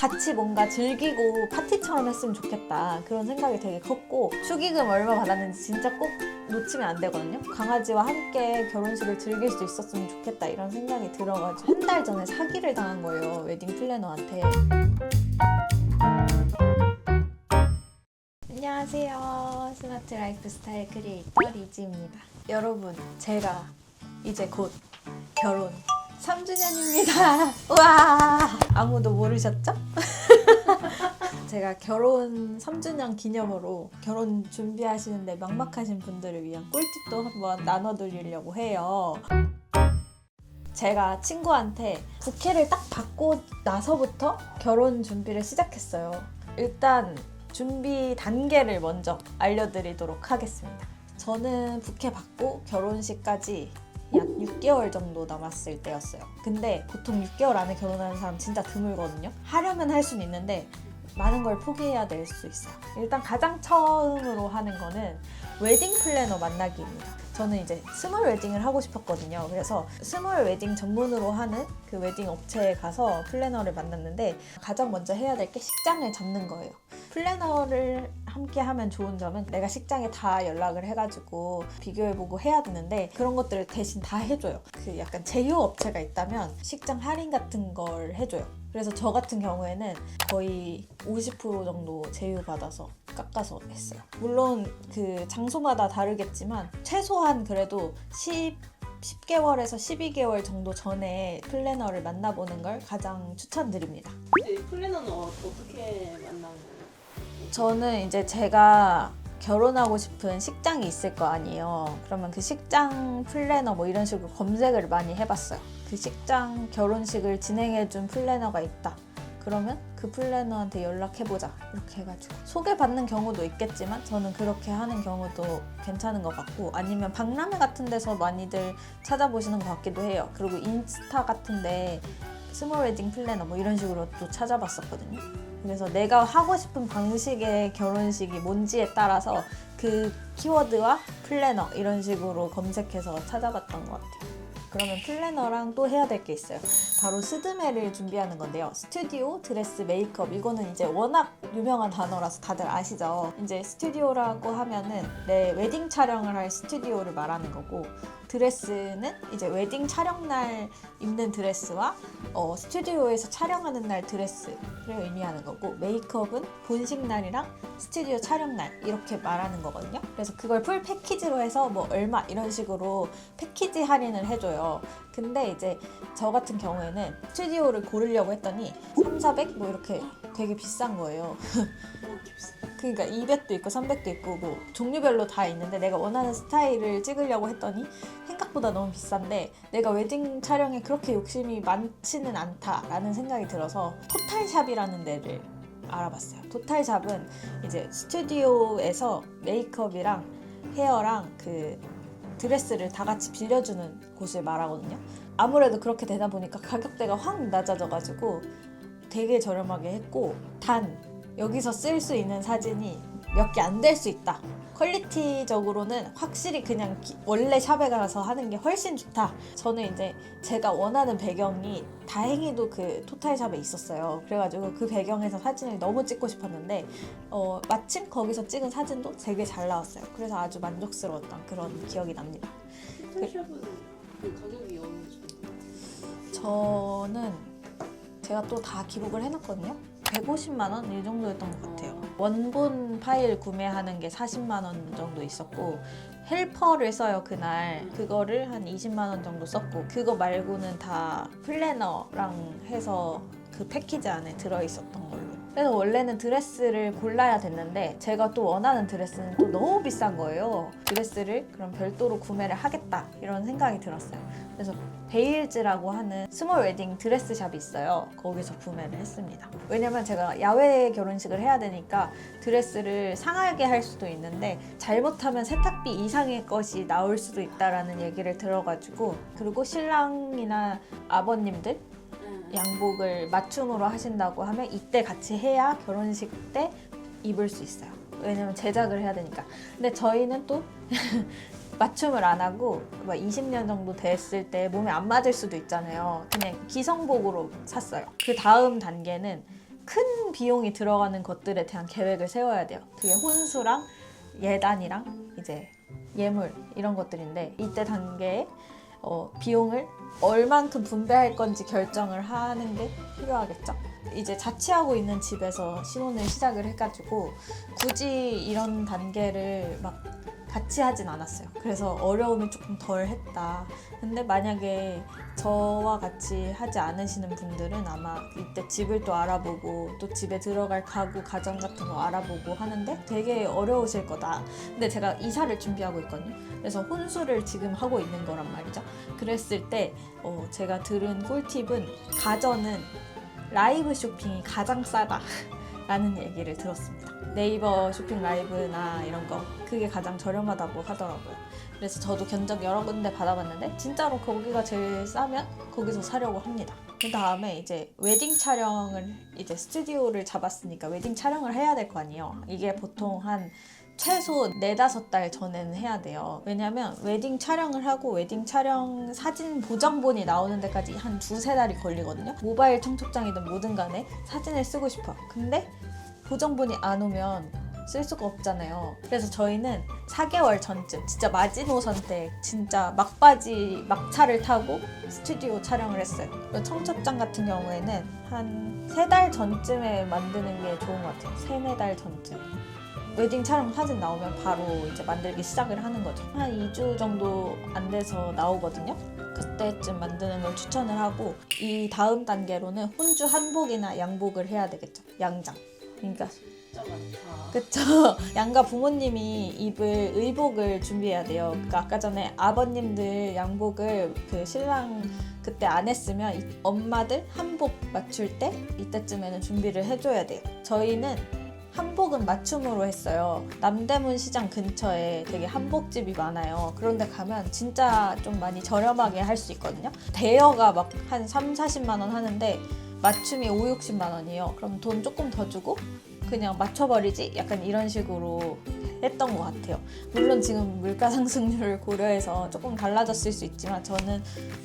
같이 뭔가 즐기고 파티처럼 했으면 좋겠다. 그런 생각이 되게 컸고 축의금 얼마 받았는지 진짜 꼭 놓치면 안 되거든요. 강아지와 함께 결혼식을 즐길 수 있었으면 좋겠다. 이런 생각이 들어가지고 한 달 전에 사기를 당한 거예요 웨딩 플래너한테. 안녕하세요. 스마트 라이프 스타일 크리에이터 리지입니다. 여러분 제가 이제 곧 결혼 3주년입니다. 와 아무도 모르셨죠? 제가 결혼 3주년 기념으로 결혼 준비하시는데 막막하신 분들을 위한 꿀팁도 한번 나눠드리려고 해요. 제가 친구한테 부케를 딱 받고 나서부터 결혼 준비를 시작했어요. 일단 준비 단계를 먼저 알려드리도록 하겠습니다. 저는 부케 받고 결혼식까지 약 6개월 정도 남았을 때였어요. 근데 보통 6개월 안에 결혼하는 사람 진짜 드물거든요. 하려면 할 수는 있는데 많은 걸 포기해야 될 수 있어요. 일단 가장 처음으로 하는 거는 웨딩 플래너 만나기입니다. 저는 이제 스몰 웨딩을 하고 싶었거든요. 그래서 스몰 웨딩 전문으로 하는 그 웨딩 업체에 가서 플래너를 만났는데 가장 먼저 해야 될 게 식장을 잡는 거예요. 플래너를 함께 하면 좋은 점은 내가 식장에 다 연락을 해가지고 비교해보고 해야 되는데 그런 것들을 대신 다 해줘요. 그 약간 제휴 업체가 있다면 식장 할인 같은 걸 해줘요. 그래서 저 같은 경우에는 거의 50% 정도 제휴받아서 깎아서 했어요. 물론 그 장소마다 다르겠지만 최소한 그래도 10 10개월에서 12개월 정도 전에 플래너를 만나보는 걸 가장 추천드립니다. 플래너는 어, 어떻게 만난 거예요? 저는 이제 제가 결혼하고 싶은 식장이 있을 거 아니에요. 그러면 그 식장 플래너 뭐 이런 식으로 검색을 많이 해봤어요. 그 식장 결혼식을 진행해준 플래너가 있다. 그러면 그 플래너한테 연락해보자. 이렇게 해가지고. 소개받는 경우도 있겠지만 저는 그렇게 하는 경우도 괜찮은 것 같고 아니면 박람회 같은 데서 많이들 찾아보시는 것 같기도 해요. 그리고 인스타 같은데 스몰 웨딩 플래너 뭐 이런 식으로 또 찾아봤었거든요. 그래서 내가 하고 싶은 방식의 결혼식이 뭔지에 따라서 그 키워드와 플래너 이런 식으로 검색해서 찾아봤던 것 같아요. 그러면 플래너랑 또 해야 될 게 있어요. 바로 스드메를 준비하는 건데요. 스튜디오, 드레스, 메이크업 이거는 이제 워낙 유명한 단어라서 다들 아시죠? 이제 스튜디오라고 하면은 내 웨딩 촬영을 할 스튜디오를 말하는 거고 드레스는 이제 웨딩 촬영 날 입는 드레스와 어, 스튜디오에서 촬영하는 날 드레스를 의미하는 거고 메이크업은 본식 날이랑 스튜디오 촬영 날 이렇게 말하는 거거든요. 그래서 그걸 풀 패키지로 해서 뭐 얼마 이런 식으로 패키지 할인을 해줘요. 근데 이제 저 같은 경우에는 스튜디오를 고르려고 했더니 3, 400 뭐 이렇게 되게 비싼 거예요. 그러니까 200도 있고 300도 있고 뭐 종류별로 다 있는데 내가 원하는 스타일을 찍으려고 했더니 생각보다 너무 비싼데 내가 웨딩 촬영에 그렇게 욕심이 많지는 않다라는 생각이 들어서 토탈샵이라는 데를 알아봤어요. 토탈샵은 이제 스튜디오에서 메이크업이랑 헤어랑 그 드레스를 다 같이 빌려주는 곳을 말하거든요. 아무래도 그렇게 되다 보니까 가격대가 확 낮아져가지고 되게 저렴하게 했고 단 여기서 쓸 수 있는 사진이 몇 개 안 될 수 있다. 퀄리티적으로는 확실히 그냥 기- 원래 샵에 가서 하는 게 훨씬 좋다. 저는 이제 제가 원하는 배경이 다행히도 그 토탈샵에 있었어요. 그래가지고 그 배경에서 사진을 너무 찍고 싶었는데 어, 마침 거기서 찍은 사진도 되게 잘 나왔어요. 그래서 아주 만족스러웠던 그런 기억이 납니다. 호텔샵은 그 가격이 어느 정도? 저는 제가 또 다 기록을 해놨거든요. 150만 원 이 정도였던 것 같아요. 원본 파일 구매하는 게 40만 원 정도 있었고 헬퍼를 써요 그날 그거를 한 20만 원 정도 썼고 그거 말고는 다 플래너랑 해서 그 패키지 안에 들어 있었던 걸로. 그래서 원래는 드레스를 골라야 됐는데 제가 또 원하는 드레스는 또 너무 비싼 거예요. 드레스를 그럼 별도로 구매를 하겠다 이런 생각이 들었어요. 그래서 베일즈라고 하는 스몰 웨딩 드레스 샵이 있어요. 거기서 구매를 했습니다. 왜냐면 제가 야외 결혼식을 해야 되니까 드레스를 상하게 할 수도 있는데 잘못하면 세탁비 이상의 것이 나올 수도 있다라는 얘기를 들어가지고 그리고 신랑이나 아버님들 응. 양복을 맞춤으로 하신다고 하면 이때 같이 해야 결혼식 때 입을 수 있어요. 왜냐면 제작을 해야 되니까. 근데 저희는 또 맞춤을 안 하고 막 20년 정도 됐을 때 몸에 안 맞을 수도 있잖아요. 그냥 기성복으로 샀어요. 그 다음 단계는 큰 비용이 들어가는 것들에 대한 계획을 세워야 돼요. 그게 혼수랑 예단이랑 이제 예물 이런 것들인데 이때 단계에 어, 비용을 얼만큼 분배할 건지 결정을 하는 게 필요하겠죠. 이제 자취하고 있는 집에서 신혼을 시작을 해가지고 굳이 이런 단계를 막 같이 하진 않았어요. 그래서 어려움이 조금 덜 했다. 근데 만약에 저와 같이 하지 않으시는 분들은 아마 이때 집을 또 알아보고 또 집에 들어갈 가구 가정 같은 거 알아보고 하는데 되게 어려우실 거다. 근데 제가 이사를 준비하고 있거든요. 그래서 혼수를 지금 하고 있는 거란 말이죠. 그랬을 때 어, 제가 들은 꿀팁은 가전은 라이브 쇼핑이 가장 싸다. 라는 얘기를 들었습니다. 네이버 쇼핑 라이브나 이런 거 그게 가장 저렴하다고 하더라고요. 그래서 저도 견적 여러 군데 받아봤는데 진짜로 거기가 제일 싸면 거기서 사려고 합니다. 그 다음에 이제 웨딩 촬영을 이제 스튜디오를 잡았으니까 웨딩 촬영을 해야 될 거 아니에요. 이게 보통 한 최소 네다섯 달 전에는 해야 돼요. 왜냐면 웨딩 촬영을 하고 웨딩 촬영 사진 보정본이 나오는 데까지 한 두세 달이 걸리거든요. 모바일 청첩장이든 뭐든 간에 사진을 쓰고 싶어. 근데 보정본이 안 오면 쓸 수가 없잖아요. 그래서 저희는 4개월 전쯤 진짜 마지노선 때 진짜 막바지 막차를 타고 스튜디오 촬영을 했어요. 청첩장 같은 경우에는 한 세 달 전쯤에 만드는 게 좋은 것 같아요. 세네 달 전쯤. 웨딩 촬영 사진 나오면 바로 이제 만들기 시작을 하는 거죠. 한 2주 정도 안 돼서 나오거든요. 그때쯤 만드는 걸 추천을 하고 이 다음 단계로는 혼주 한복이나 양복을 해야 되겠죠. 양장. 그러니까. 그쵸. 양가 부모님이 입을 의복을 준비해야 돼요. 그러니까 아까 전에 아버님들 양복을 그 신랑 그때 안 했으면 이 엄마들 한복 맞출 때 이때쯤에는 준비를 해줘야 돼요. 저희는 한복은 맞춤으로 했어요. 남대문 시장 근처에 되게 한복집이 많아요. 그런데 가면 진짜 좀 많이 저렴하게 할 수 있거든요. 대여가 막 한 3, 40만 원 하는데 맞춤이 5, 60만 원이에요. 그럼 돈 조금 더 주고 그냥 맞춰버리지? 약간 이런 식으로 했던 것 같아요. 물론 지금 물가 상승률을 고려해서 조금 달라졌을 수 있지만 저는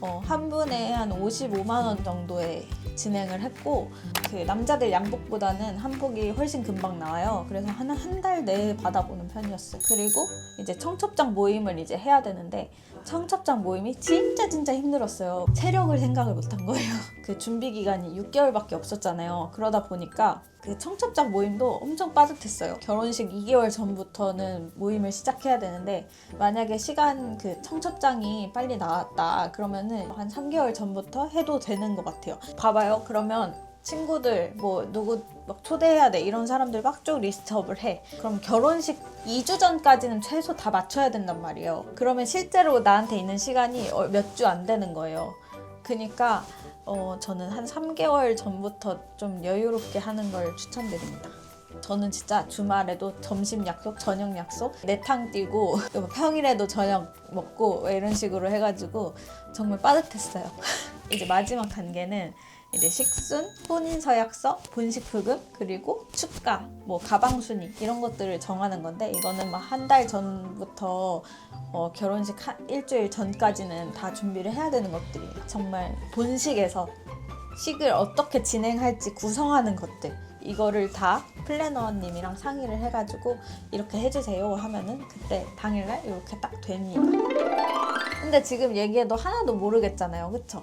어, 한 분에 한 55만 원 정도에 진행을 했고 그 남자들 양복보다는 한복이 훨씬 금방 나와요. 그래서 한 한 달 내에 받아보는 편이었어요. 그리고 이제 청첩장 모임을 이제 해야 되는데 청첩장 모임이 진짜 진짜 힘들었어요. 체력을 생각을 못한 거예요. 그 준비 기간이 6개월밖에 없었잖아요. 그러다 보니까 그 청첩장 모임도 엄청 빠듯했어요. 결혼식 2개월 전부터는 모임을 시작해야 되는데 만약에 시간 그 청첩장이 빨리 나왔다 그러면은 한 3개월 전부터 해도 되는 것 같아요. 봐봐요. 그러면 친구들 뭐 누구 막 초대해야 돼 이런 사람들 막 쭉 리스트업을 해. 그럼 결혼식 2주 전까지는 최소 다 맞춰야 된단 말이에요. 그러면 실제로 나한테 있는 시간이 어, 몇주 안 되는 거예요. 그니까 어, 저는 한 3개월 전부터 좀 여유롭게 하는 걸 추천드립니다. 저는 진짜 주말에도 점심 약속, 저녁 약속, 내탕 뛰고 뭐 평일에도 저녁 먹고 뭐 이런 식으로 해가지고 정말 빠듯했어요. 이제 마지막 단계는 이제 식순, 혼인 서약서, 본식 부금, 그리고 축가, 뭐 가방 순위 이런 것들을 정하는 건데 이거는 막 한 달 전부터 어, 결혼식 한 일주일 전까지는 다 준비를 해야 되는 것들이에요. 정말 본식에서 식을 어떻게 진행할지 구성하는 것들 이거를 다 플래너님이랑 상의를 해가지고 이렇게 해주세요 하면은 그때 당일날 이렇게 딱 됩니다. 근데 지금 얘기해도 하나도 모르겠잖아요, 그쵸?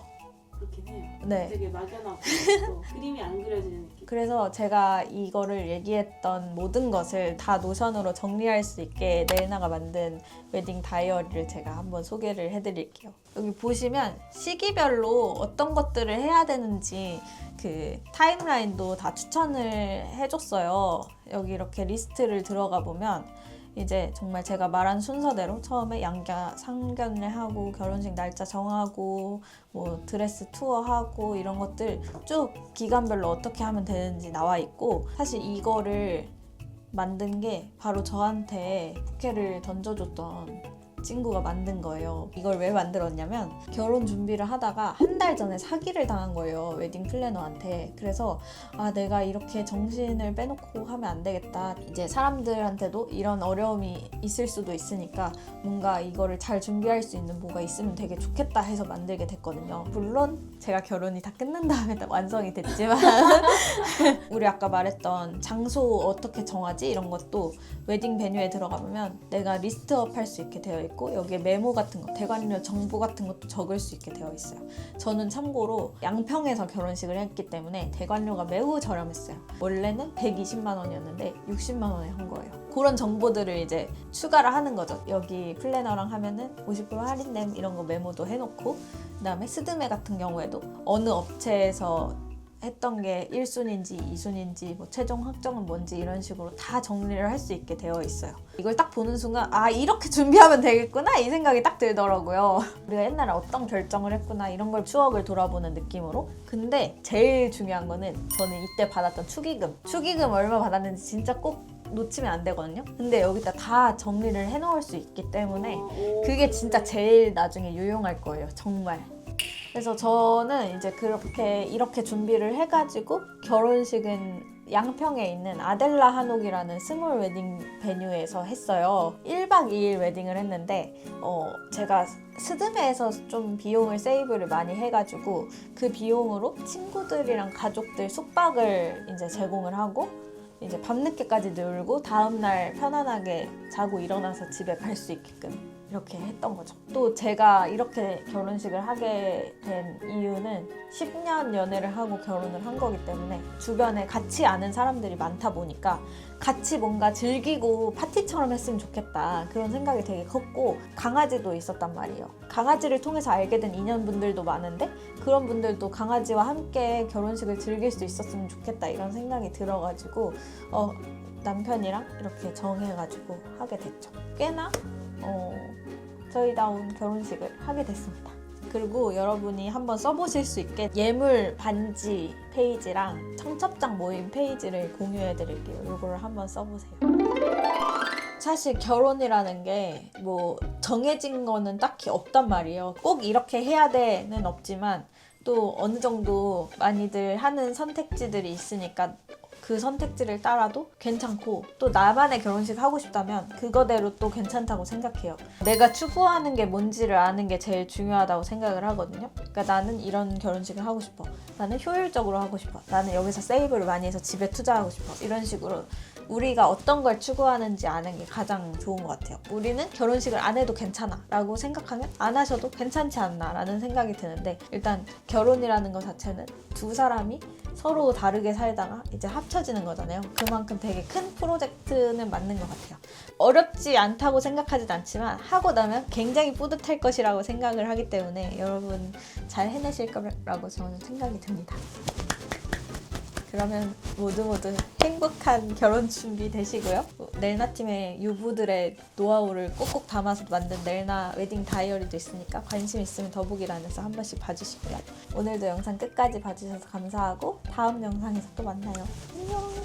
해요. 네. 되게 막연하고 또 그림이 안 그려지는 느낌. 그래서 제가 이거를 얘기했던 모든 것을 다 노션으로 정리할 수 있게 레나가 만든 웨딩 다이어리를 제가 한번 소개를 해드릴게요. 여기 보시면 시기별로 어떤 것들을 해야 되는지 그 타임라인도 다 추천을 해줬어요. 여기 이렇게 리스트를 들어가 보면 이제 정말 제가 말한 순서대로 처음에 양가 상견례 하고 결혼식 날짜 정하고 뭐 드레스 투어 하고 이런 것들 쭉 기간별로 어떻게 하면 되는지 나와 있고 사실 이거를 만든 게 바로 저한테 부케를 던져줬던 친구가 만든 거예요. 이걸 왜 만들었냐면 결혼 준비를 하다가 한 달 전에 사기를 당한 거예요. 웨딩 플래너한테. 그래서 아 내가 이렇게 정신을 빼놓고 하면 안 되겠다. 이제 사람들한테도 이런 어려움이 있을 수도 있으니까 뭔가 이거를 잘 준비할 수 있는 뭐가 있으면 되게 좋겠다 해서 만들게 됐거든요. 물론 제가 결혼이 다 끝난 다음에 다 완성이 됐지만 우리 아까 말했던 장소 어떻게 정하지 이런 것도 웨딩 베뉴에 들어가면 내가 리스트업 할 수 있게 되어 있고 여기에 메모 같은 거 대관료 정보 같은 것도 적을 수 있게 되어 있어요. 저는 참고로 양평에서 결혼식을 했기 때문에 대관료가 매우 저렴했어요. 원래는 120만 원이었는데 60만 원에 한 거예요. 그런 정보들을 이제 추가를 하는 거죠. 여기 플래너랑 하면은 50% 할인됨 이런 거 메모도 해놓고 그다음에 스드메 같은 경우에도 어느 업체에서 했던 게 1순인지 2순인지 뭐 최종 확정은 뭔지 이런 식으로 다 정리를 할 수 있게 되어 있어요. 이걸 딱 보는 순간 아 이렇게 준비하면 되겠구나 이 생각이 딱 들더라고요. 우리가 옛날에 어떤 결정을 했구나 이런 걸 추억을 돌아보는 느낌으로. 근데 제일 중요한 거는 저는 이때 받았던 축의금. 축의금 얼마 받았는지 진짜 꼭 놓치면 안 되거든요. 근데 여기다 다 정리를 해놓을 수 있기 때문에. 그게 진짜 제일 나중에 유용할 거예요. 정말. 그래서 저는 이제 그렇게 이렇게 준비를 해가지고 결혼식은 양평에 있는 아델라 한옥이라는 스몰 웨딩 베뉴에서 했어요. 1박 2일 웨딩을 했는데 어, 제가 스드메에서 좀 비용을 세이브를 많이 해가지고 그 비용으로 친구들이랑 가족들 숙박을 이제 제공을 하고 이제 밤늦게까지 놀고 다음날 편안하게 자고 일어나서 집에 갈 수 있게끔 이렇게 했던 거죠. 또 제가 이렇게 결혼식을 하게 된 이유는 10년 연애를 하고 결혼을 한 거기 때문에 주변에 같이 아는 사람들이 많다 보니까 같이 뭔가 즐기고 파티처럼 했으면 좋겠다 그런 생각이 되게 컸고 강아지도 있었단 말이에요. 강아지를 통해서 알게 된 인연분들도 많은데 그런 분들도 강아지와 함께 결혼식을 즐길 수 있었으면 좋겠다 이런 생각이 들어가지고 어, 남편이랑 이렇게 정해가지고 하게 됐죠. 꽤나 어, 저희다운 결혼식을 하게 됐습니다. 그리고 여러분이 한번 써보실 수 있게 예물 반지 페이지랑 청첩장 모임 페이지를 공유해 드릴게요. 이거를 한번 써보세요. 사실 결혼이라는 게 뭐 정해진 거는 딱히 없단 말이에요. 꼭 이렇게 해야 돼는 없지만 또 어느 정도 많이들 하는 선택지들이 있으니까 그 선택지를 따라도 괜찮고 또 나만의 결혼식 하고 싶다면 그거대로 또 괜찮다고 생각해요. 내가 추구하는 게 뭔지를 아는 게 제일 중요하다고 생각을 하거든요. 그러니까 나는 이런 결혼식을 하고 싶어. 나는 효율적으로 하고 싶어. 나는 여기서 세이브를 많이 해서 집에 투자하고 싶어. 이런 식으로 우리가 어떤 걸 추구하는지 아는 게 가장 좋은 것 같아요. 우리는 결혼식을 안 해도 괜찮아 라고 생각하면 안 하셔도 괜찮지 않나 라는 생각이 드는데 일단 결혼이라는 것 자체는 두 사람이 서로 다르게 살다가 이제 합쳐지는 거잖아요. 그만큼 되게 큰 프로젝트는 맞는 것 같아요. 어렵지 않다고 생각하진 않지만 하고 나면 굉장히 뿌듯할 것이라고 생각을 하기 때문에 여러분 잘 해내실 거라고 저는 생각이 듭니다. 그러면 모두 모두 행복한 결혼 준비 되시고요. 넬나 팀의 유부들의 노하우를 꼭꼭 담아서 만든 넬나 웨딩 다이어리도 있으니까 관심 있으면 더보기란에서 한 번씩 봐주시고요. 오늘도 영상 끝까지 봐주셔서 감사하고 다음 영상에서 또 만나요. 안녕.